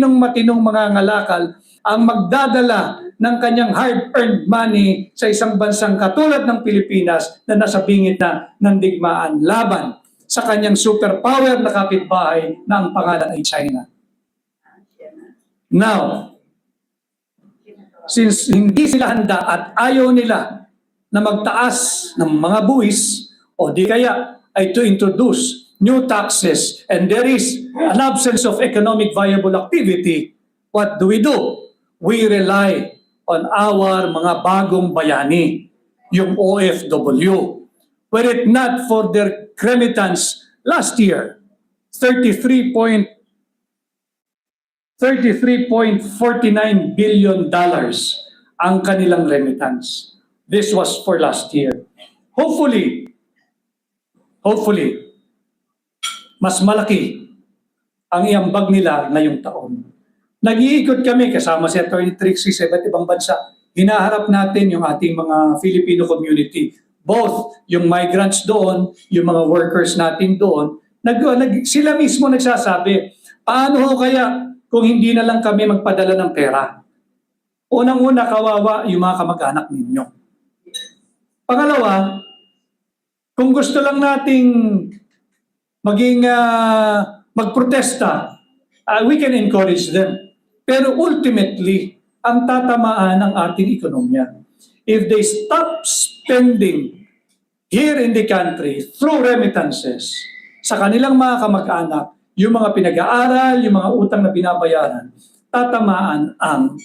sinong matinong mga ngalakal ang magdadala ng kanyang hard-earned money sa isang bansang katulad ng Pilipinas na nasa bingit na ng digmaan laban sa kanyang superpower na kapitbahay na ang pangalan ay China. Now, since hindi sila handa at ayaw nila na magtaas ng mga buwis o di kaya ay to introduce new taxes and there is an absence of economic viable activity, what do we do? We rely on our mga bagong bayani, yung OFW. Were it not for their remittance last year, 33 point 33.49 billion dollars ang kanilang remittance. This was for last year. Hopefully, hopefully, mas malaki ang iambag nila ngayong taon. Nag-iikot kami kasama si Attorney Trixie sa iba't ibang bansa. Hinaharap natin yung ating mga Filipino community. Both yung migrants doon, yung mga workers natin doon. Nag, nag, sila mismo nagsasabi, paano ho kaya kung hindi na lang kami magpadala ng pera? Unang-una, kawawa yung mga kamag-anak ninyo. Pangalawa, kung gusto lang nating maging ah, magprotesta, ah, we can encourage them. Pero ultimately, ang tatamaan ng ating ekonomiya. If they stop spending here in the country through remittances sa kanilang mga kamag-anak, yung mga pinag-aaral, yung mga utang na binabayaran, tatamaan ang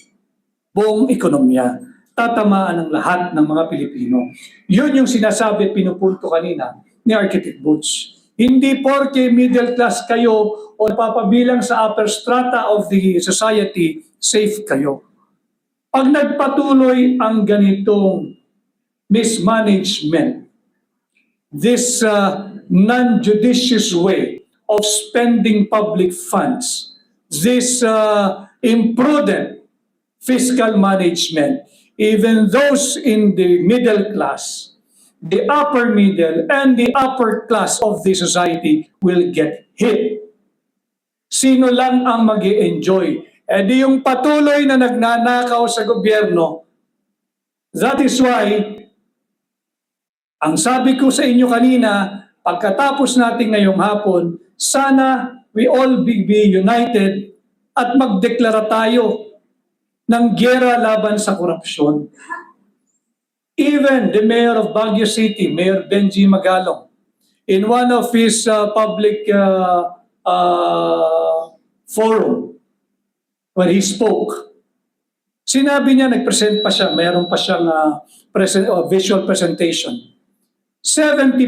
buong ekonomiya. Tatamaan ang lahat ng mga Pilipino. Yun yung sinasabi, pinupunto kanina ni Architect Butch. Hindi porke middle class kayo o papabilang sa upper strata of the society, safe kayo. Pag nagpatuloy ang ganitong mismanagement, this uh, non-judicious way of spending public funds, this uh, imprudent fiscal management, even those in the middle class, the upper middle, and the upper class of the society will get hit. Sino lang ang mag enjoy Eh di yung patuloy na nagnanakaw sa gobyerno. That is why, ang sabi ko sa inyo kanina, pagkatapos natin ngayong hapon, sana we all be, be united at magdeklara tayo ng gera laban sa korupsyon. Even the mayor of Baguio City, Mayor Benji Magalong, in one of his uh, public uh, uh, forum, when he spoke, sinabi niya, nag-present pa siya, mayroon pa siyang uh, present, uh, visual presentation. 70%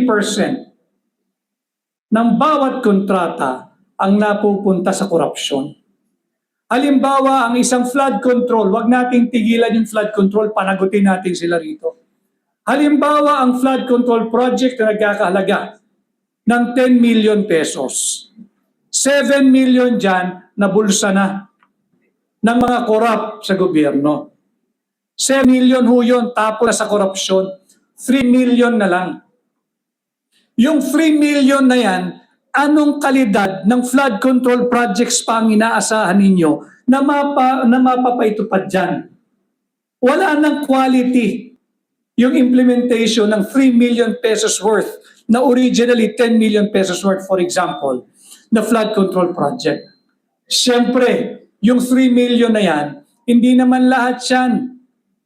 ng bawat kontrata ang napupunta sa korupsyon. Halimbawa, ang isang flood control, wag nating tigilan yung flood control, panagutin natin sila rito. Halimbawa, ang flood control project na nagkakahalaga ng 10 million pesos. 7 million dyan na bulsa na ng mga korap sa gobyerno. 7 million ho yun, tapos na sa korupsyon. 3 million na lang. Yung 3 million na yan, anong kalidad ng flood control projects pa ang inaasahan ninyo na, mapa, na mapapaitupad dyan? Wala ng quality yung implementation ng 3 million pesos worth na originally 10 million pesos worth, for example, na flood control project. Siyempre, yung 3 million na yan, hindi naman lahat yan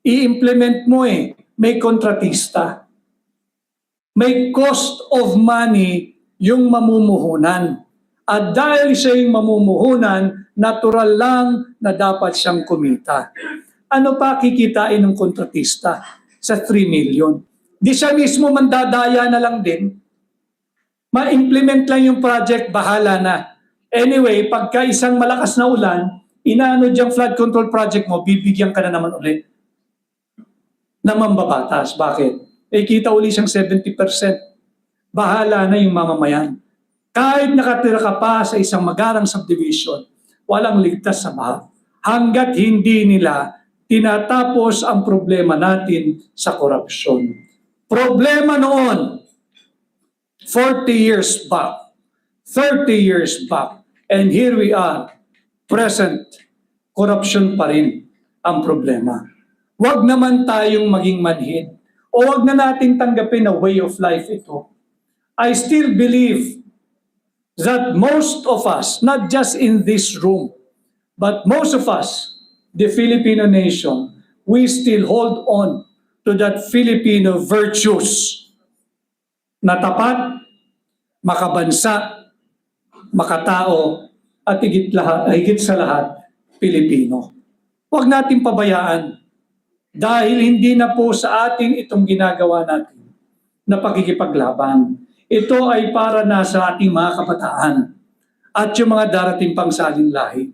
i-implement mo eh. May kontratista. May cost of money yung mamumuhunan. At dahil siya yung mamumuhunan, natural lang na dapat siyang kumita. Ano pa kikitain ng kontratista sa 3 million? Di siya mismo mandadaya na lang din. Ma-implement lang yung project, bahala na. Anyway, pagka isang malakas na ulan, inaano diyang flood control project mo, bibigyan ka na naman ulit ng mambabatas. Bakit? Eh, kita uli siyang 70%. Bahala na yung mamamayan. Kahit nakatira ka pa sa isang magarang subdivision, walang ligtas sa baha. Hanggat hindi nila tinatapos ang problema natin sa korupsyon. Problema noon, 40 years back, 30 years back, and here we are, present, corruption pa rin ang problema. Huwag naman tayong maging manhid o huwag na nating tanggapin na way of life ito. I still believe that most of us, not just in this room, but most of us, the Filipino nation, we still hold on to that Filipino virtues na tapat, makabansa, makatao, at higit, lahat, higit sa lahat, Pilipino. Huwag natin pabayaan dahil hindi na po sa atin itong ginagawa natin na pagkikipaglaban. Ito ay para na sa ating mga kabataan at yung mga darating pang saling lahi.